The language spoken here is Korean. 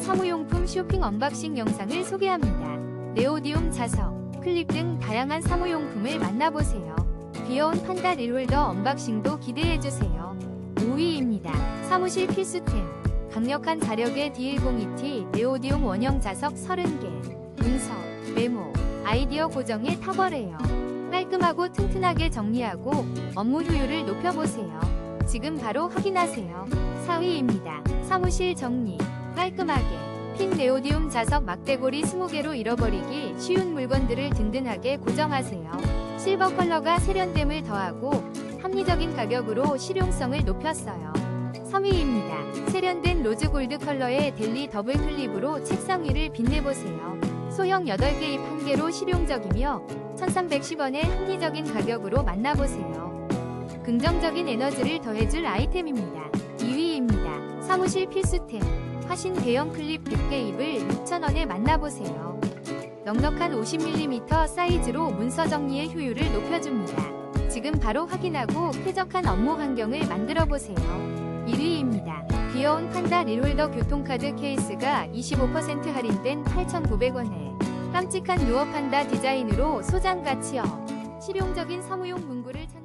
사무용품 쇼핑 언박싱 영상을 소개합니다. 네오디움 자석, 클립 등 다양한 사무용품을 만나보세요. 귀여운 판다 릴홀더 언박싱도 기대해주세요. 5위입니다. 사무실 필수템. 강력한 자력의 D10ET 네오디움 원형 자석 30개. 문서, 메모, 아이디어 고정에 탁월해요. 깔끔하고 튼튼하게 정리하고 업무 효율을 높여보세요. 지금 바로 확인하세요. 4위입니다. 사무실 정리. 깔끔하게. 핀 네오디움 자석 막대고리 20개로 잃어버리기 쉬운 물건들을 든든하게 고정하세요. 실버 컬러가 세련됨을 더하고 합리적인 가격으로 실용성을 높였어요. 3위입니다. 세련된 로즈 골드 컬러의 델리 더블 클립으로 책상 위를 빛내보세요. 소형 8개 입 1개로 실용적이며 1310원의 합리적인 가격으로 만나보세요. 긍정적인 에너지를 더해줄 아이템입니다. 2위입니다. 사무실 필수템. 화신 대형 클립 100개 입을 6,000원에 만나보세요. 넉넉한 50mm 사이즈로 문서 정리의 효율을 높여줍니다. 지금 바로 확인하고 쾌적한 업무 환경을 만들어 보세요. 1위입니다. 귀여운 판다 릴홀더 교통카드 케이스가 25% 할인된 8,900원에 깜찍한 유어 판다 디자인으로 소장 가치업. 실용적인 사무용 문구를 찾